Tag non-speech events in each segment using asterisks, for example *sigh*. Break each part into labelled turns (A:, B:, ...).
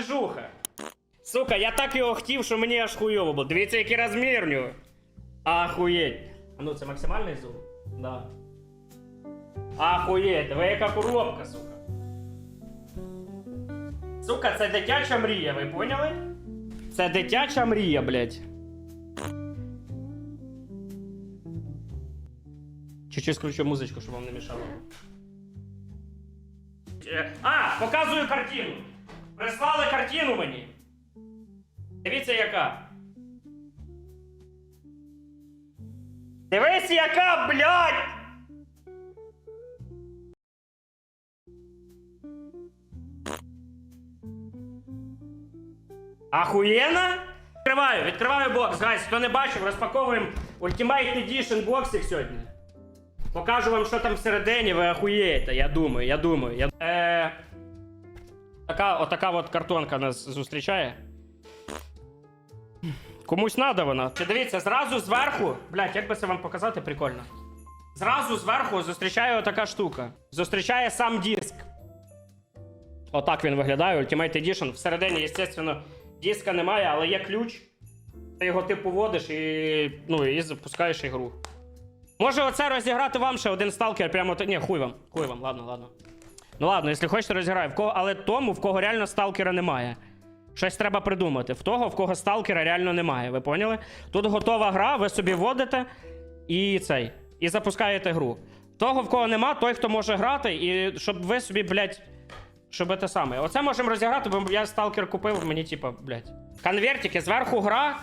A: двіжуха. Сука, я так його хотів, що мені аж хуйово було. Дивіться, який розмір в нього. Ахуєть. А ну, це максимальний зум? Да. Ахуєть, диви яка коробка, сука. Сука, це дитяча мрія, ви поняли? Це дитяча мрія, блядь. Чуть-чуть скручу музичку, щоб вам не мішало. Е, А, показую картину. Прислали картину мені. Дивіться, яка. Дивись, яка, блядь! Ахуєнна? Відкриваю, відкриваю бокс. Гайс, хто не бачив, розпаковуємо Ultimate Edition боксик сьогодні. Покажу вам, що там всередині, ви ахуєєте, я думаю, я думаю. Я... Е... Така, отака от картонка нас зустрічає. Комусь надо вона. Чи дивіться, зразу зверху. Блять, як би це вам показати, прикольно. Зразу зверху зустрічає отака штука. Зустрічає сам диск. Отак він виглядає, Ultimate Edition. Всередині, звісно, диска немає, але є ключ. Ти його типу водиш і. ну, і запускаєш ігру. Може оце розіграти вам ще один сталкер прямо. Ні, хуй вам. Хуй вам, ладно, ладно. Ну ладно, якщо хочете, розіграю. В кого... Але тому, в кого реально сталкера немає. Щось треба придумати. В того, в кого сталкера реально немає. Ви поняли? Тут готова гра, ви собі вводите і цей. І запускаєте гру. Того, в кого нема, той, хто може грати, і щоб ви собі, блядь, щоб те саме. Оце можемо розіграти, бо я сталкер купив, мені, типа, блядь. Конвертики, зверху гра,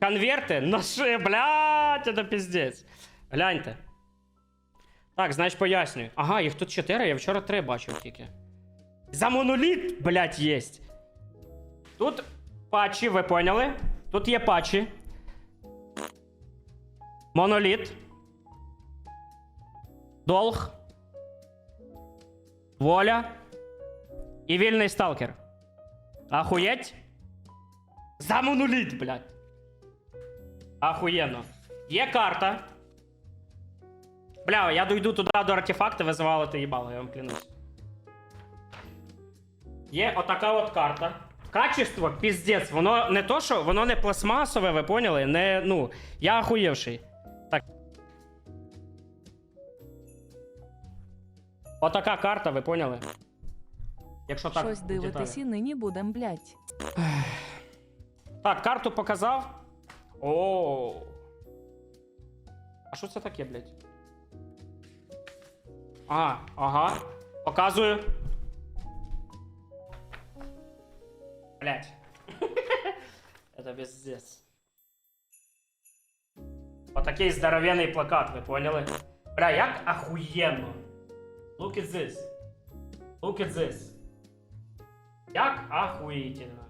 A: конверти, *laughs* ноши, блядь, це піздець. Гляньте. Так, значить пояснюю. Ага, їх тут чотири, я вчора три бачив тільки. За моноліт, блядь, єсть. Тут патчі, ви поняли? Тут є патчі. Моноліт. Долг. Воля. І вільний сталкер. Ахуєть? За моноліт, блядь. Ахуєнно. Є карта. Бля, я дойду туди до артефакта, визивали ти їбало, я вам клянусь. Є отака от карта. Качество, піздець, воно не то, що воно не пластмасове, ви поняли? Не, ну, я охуєвший. Так. Отака карта, ви поняли? Якщо так.
B: Щось дивитись і нині будем, блять.
A: Так, карту показав. О. А що це таке, блядь? Ага, ага. Показую. Блядь. *laughs* Это пиздец. Отакий здоровенний плакат, ви поняли? Бля, як ахуєнно. Look at this. Look at this. Як ахуїтельно.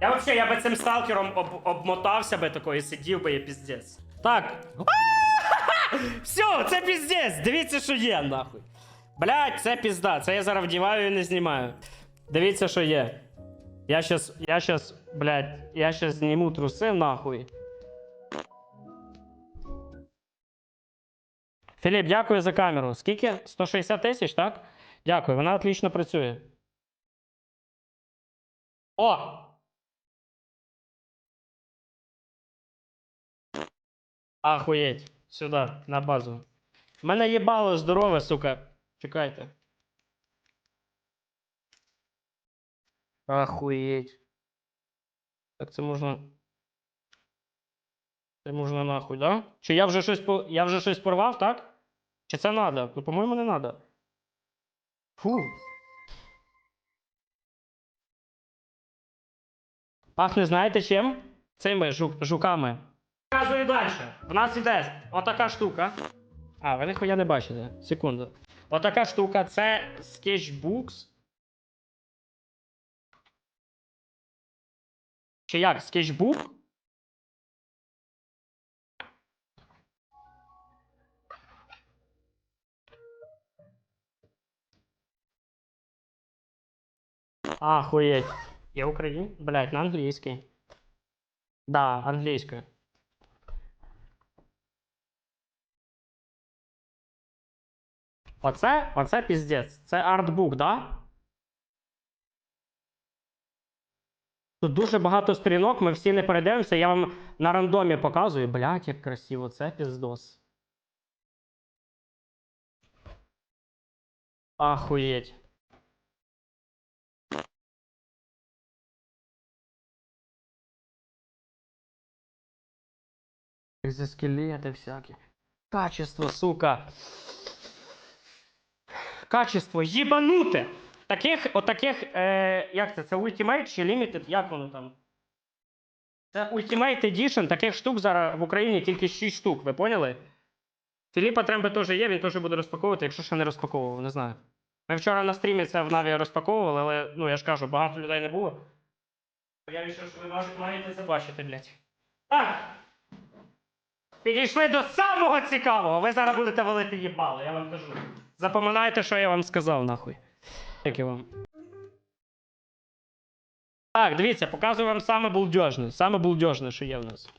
A: Я вообще, я би цим сталкером об, обмотався би такою, сидів би і піздець. Так. Все, це піздець. Дивіться, що є, нахуй. Блять, це пізда. Це я зараз вдіваю і не знімаю. Дивіться, що є. Я щас, я щас, блять, я щас зніму труси нахуй. Філіп, дякую за камеру. Скільки? 160 тисяч, так? Дякую, вона отлично працює. О! Ахуєть. Сюди, на базу. У мене їбало здорове, сука. Чекайте. Ахуєть. Так це можна. Це можна нахуй, да? Чи я вже щось по... я вже щось порвав, так? Чи це надо? Ну, по-моєму, не надо. Фу. Пахне, знаєте чим? Цими жук... жуками. Показую далі. В нас іде отака штука. А, ви ніхуя не бачите. Секунду. Отака штука це Sketchbooks. Чи як? Sketchbook? Ахуєть. Є Україн? Блять, на англійській. Да, англійською. Оце, оце піздець. Це артбук, да? Тут дуже багато сторінок, ми всі не перейдемося. Я вам на рандомі показую. Блять, як красиво, це піздос. Ахуєть. Экзоскелеты всякие. Качество, сука. Качество їбануте. Таких, отаких, е, як це? Це Ultimate чи Limited, як воно там? Це Ultimate Edition, таких штук зараз в Україні тільки 6 штук, ви поняли? Філіпа Тремби теж є, він теж буде розпаковувати, якщо ще не розпаковував, не знаю. Ми вчора на стрімі це в Наві розпаковували, але ну я ж кажу, багато людей не було. Я вирішив, що ви маєте забачити, блядь. Так. Підійшли до самого цікавого. Ви зараз будете валити їбало, я вам кажу. Запам'ятайте, що я вам сказав, нахуй. Як я вам. Так, дивіться, показую вам саме булдежне. Саме булдежне, що є в нас.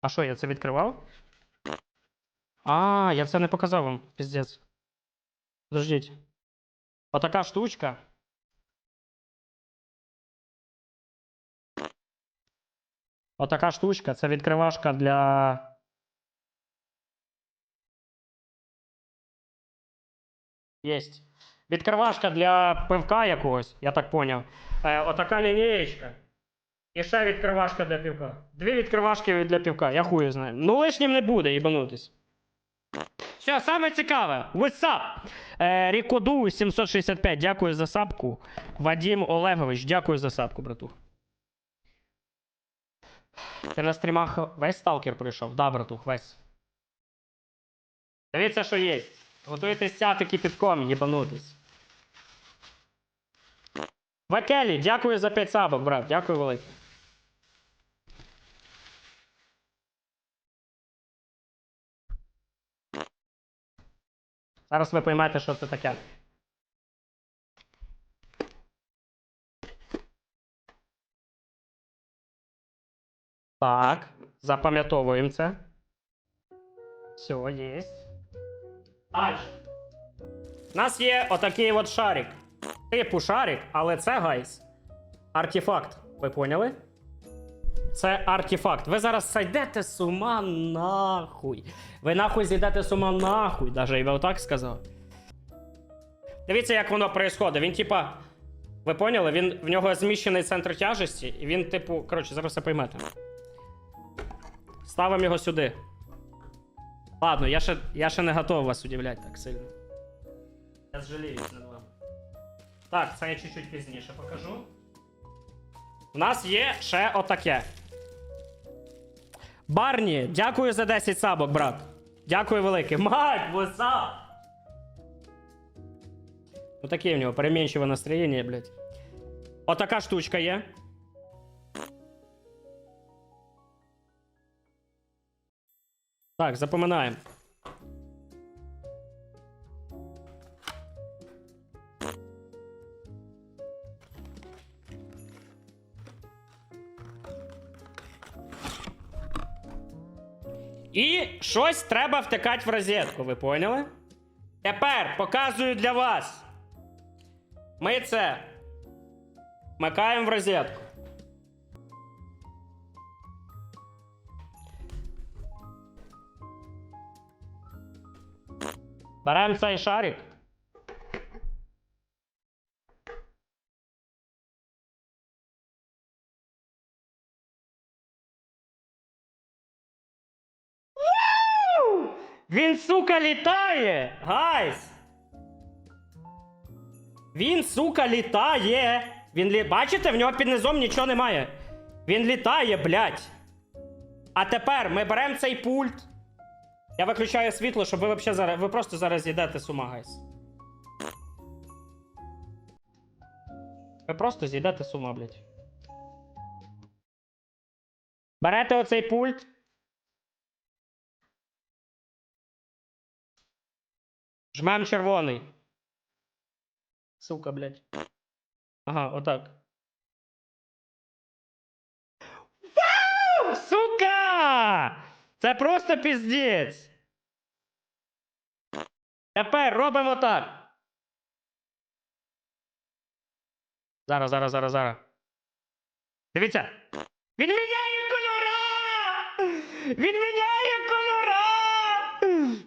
A: А що, я це відкривав? А, я це не показав вам, піздець. Подождіть. Отака штучка. Отака штучка, це відкривашка для. Єсть. Відкривашка для пивка якогось, я так поняв. Е, отака лінієчка. І ще відкривашка для пивка. Дві відкривашки для пивка, я хую знаю. Ну лишнім не буде, їбанутись. Все, саме цікаве. What's? Е, Рікоду 765, дякую за сапку. Вадим Олегович, дякую за сапку, братух. Ти на стрімах весь сталкер прийшов? Да, братух, весь. Дивіться, що є. Готуйтесь сяти кипітком, їбанутись. Вакелі, дякую за 5 сабок, брат. Дякую велике. Зараз ви поймете, що це таке. Так, запам'ятовуємо це. Все, є. Далі. У нас є отакий от шарик. Типу шарик, але це гайс. Артефакт. Ви поняли? Це артефакт. Ви зараз сойдете з ума нахуй. Ви нахуй зійдете з ума нахуй. Даже я отак сказав. Дивіться, як воно происходить. Він, типа. Ви поняли? Він, в нього зміщений центр тяжесті, і він, типу, коротше, зараз все поймете. Ставимо його сюди. Ладно, я ще, я ще не готов вас удивляти так сильно. Я зжаліюсь над вами. Так, це я чуть-чуть пізніше покажу. У нас є ще отаке. Барні, дякую за 10 сабок, брат. Дякую велике. Мать, what's Ну таке в нього перемінчиве настроєння, блядь. Отака штучка є. Так, запоминаємо. І щось треба втикати в розетку, ви поняли? Тепер показую для вас. Ми це вмикаємо в розетку. Беремо цей шарик. Він, сука, літає! Гайс! Він, сука, літає! Він лі... Бачите, в нього під низом нічого немає. Він літає, блядь. А тепер ми беремо цей пульт. Я виключаю світло, щоб ви вообще зараз. Ви просто зараз зійдете з ума, гайс. Ви просто зійдете з ума, блядь. Берете оцей пульт. Жмем червоний. Сука, блядь. Ага, отак. Вау! Сука! Це просто піздець. Тепер робимо так. Зараз, зараз, зараз, зараз. Дивіться. Він міняє кольора! Він міняє кольора!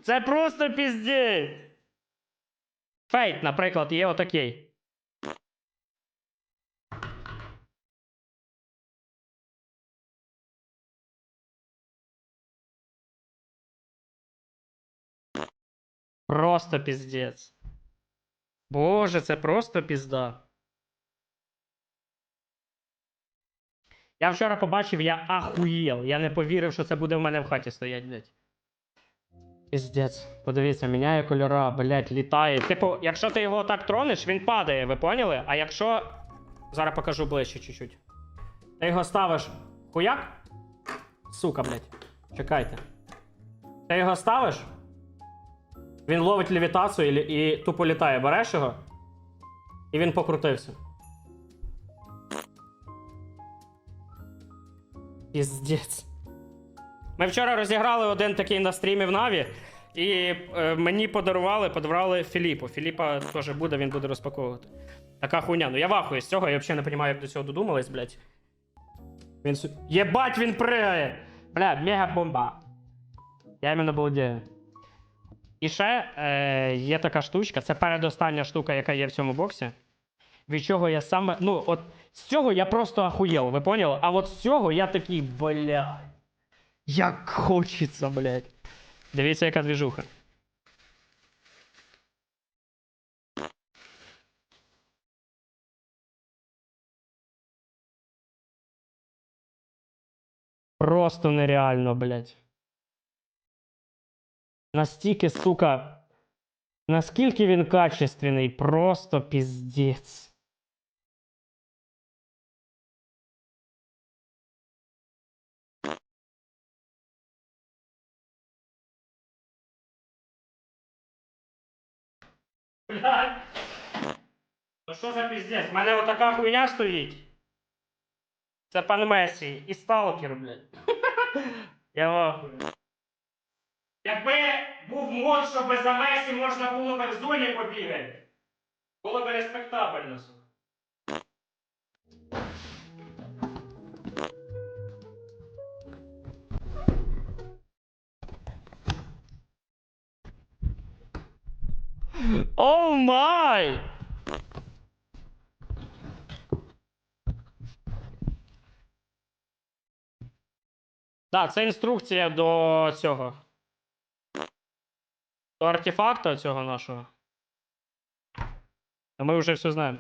A: Це просто піздець. Фейт, наприклад, є отакий. Просто піздець. Боже, це просто пізда. Я вчора побачив, я ахуєл. Я не повірив, що це буде в мене в хаті стоять, блядь. Піздець. Подивіться, міняє кольора, блядь, літає. Типу, якщо ти його так тронеш, він падає, ви поняли? А якщо. Зараз покажу ближче чуть-чуть. Ти його ставиш. Хуяк? Сука, блядь. Чекайте. Ти його ставиш? Він ловить левітацію і, і тупо літає. Береш його, і він покрутився. Піздець. Ми вчора розіграли один такий на стрімі в Наві, і е, мені подарували, подарували Філіпу. Філіпа теж буде, він буде розпаковувати. Така хуйня. Ну я вахую з цього, я взагалі не розумію, як до цього додумались, блядь. Він. Єбать, він пригає! Бля, мега бомба. Я іменно балдею. І ще е, є така штучка, це передостання штука, яка є в цьому боксі. Від чого я саме. Ну, от з цього я просто ахуєл, ви поняли? А от з цього я такий, блядь. Як хочеться, блядь. Дивіться, яка двіжуха. Просто нереально, блядь. Настільки, сука. Наскільки він качественний, просто піздець. Блядь. Ну що за піздець? У мене отака хуйня стоїть. Це пан Месі і сталкер, блядь. *laughs* Я вахую. Якби був мод, що без Месі можна було б в зоні побігати, було б респектабельно. О май! Так, це інструкція до цього. До артефакта цього нашого. А ми вже все знаємо.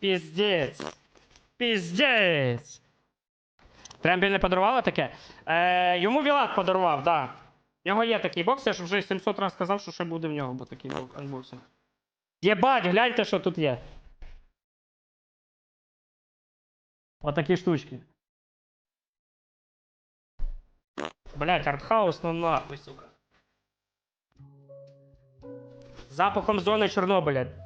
A: Піздець! Піздець! Трембі не подарувала таке? Е, йому Вілат подарував, так. Да. В нього є такий бокс, я ж вже 700 разів сказав, що ще буде в нього, бо такий бок- анбоксинг. Єбать, гляньте, що тут є. Отакі штучки. Блять, артхаус, ну нахуй, сука. З Запахом зони Чорнобиля.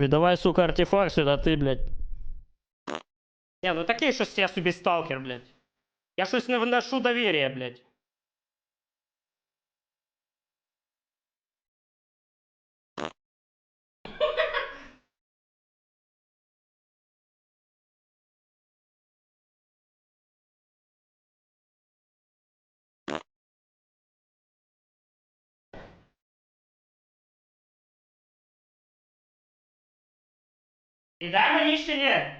A: Віддавай, сука, артефакт сюда, ти, блядь. Не, ну такий щось я собі сталкер, блядь. Я щось не вношу довір'я, блядь. І дай мені ще ні.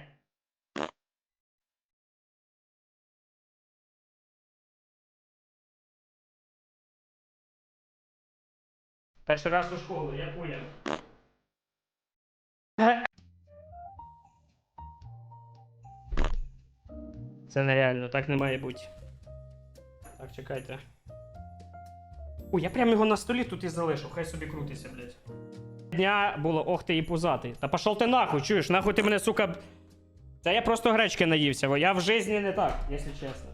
A: Перший раз у школу, я понял. Це нереально, так не має бути. Так, чекайте. Ой, я прям його на столі тут і залишу, хай собі крутиться, блядь. Дня було, ох ти і пузатий. Та пошов ти нахуй, чуєш, нахуй ти мене, сука. Та я просто гречки наївся, бо я в житті не так, якщо чесно.